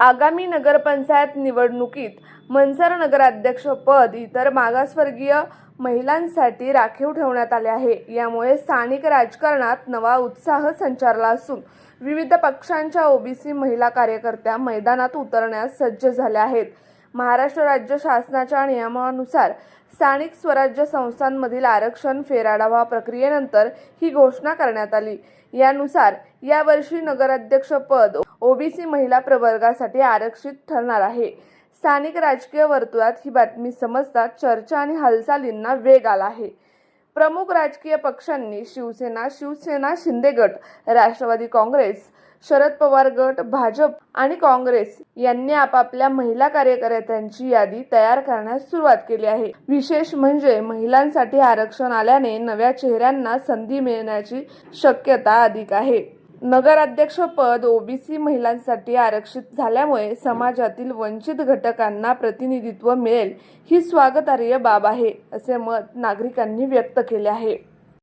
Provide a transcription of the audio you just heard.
आगामी नगरपंचायत निवडणुकीत मनसर नगराध्यक्षपद इतर मागासवर्गीय महिलांसाठी राखीव ठेवण्यात आले आहे. यामुळे स्थानिक राजकारणात नवा उत्साह संचारला असून विविध पक्षांच्या ओबीसी महिला कार्यकर्त्या मैदानात उतरण्यास सज्ज झाल्या आहेत. महाराष्ट्र राज्य शासनाच्या नियमानुसार स्थानिक स्वराज्य संस्थांमधील आरक्षण फेराडावा प्रक्रियेनंतर ही घोषणा करण्यात आली. यानुसार यावर्षी नगराध्यक्षपद ओबीसी महिला प्रवर्गासाठी आरक्षित ठरणार आहे. स्थानिक राजकीय वर्तुळात ही बातमी समजता चर्चा आणि हालचालींना वेग आला आहे. प्रमुख राजकीय पक्षांनी शिवसेना शिवसेना शिंदे गट राष्ट्रवादी काँग्रेस शरद पवार गट भाजप आणि काँग्रेस यांनी आपापल्या महिला कार्यकर्त्यांची यादी तयार करण्यास सुरुवात केली आहे. विशेष म्हणजे महिलांसाठी आरक्षण आल्याने नव्या चेहऱ्यांना संधी मिळण्याची शक्यता अधिक आहे. नगराध्यक्षपद ओबीसी महिलांसाठी आरक्षित झाल्यामुळे समाजातील वंचित घटकांना प्रतिनिधित्व मिळेल ही स्वागतार्ह बाब आहे असे मत नागरिकांनी व्यक्त केले आहे.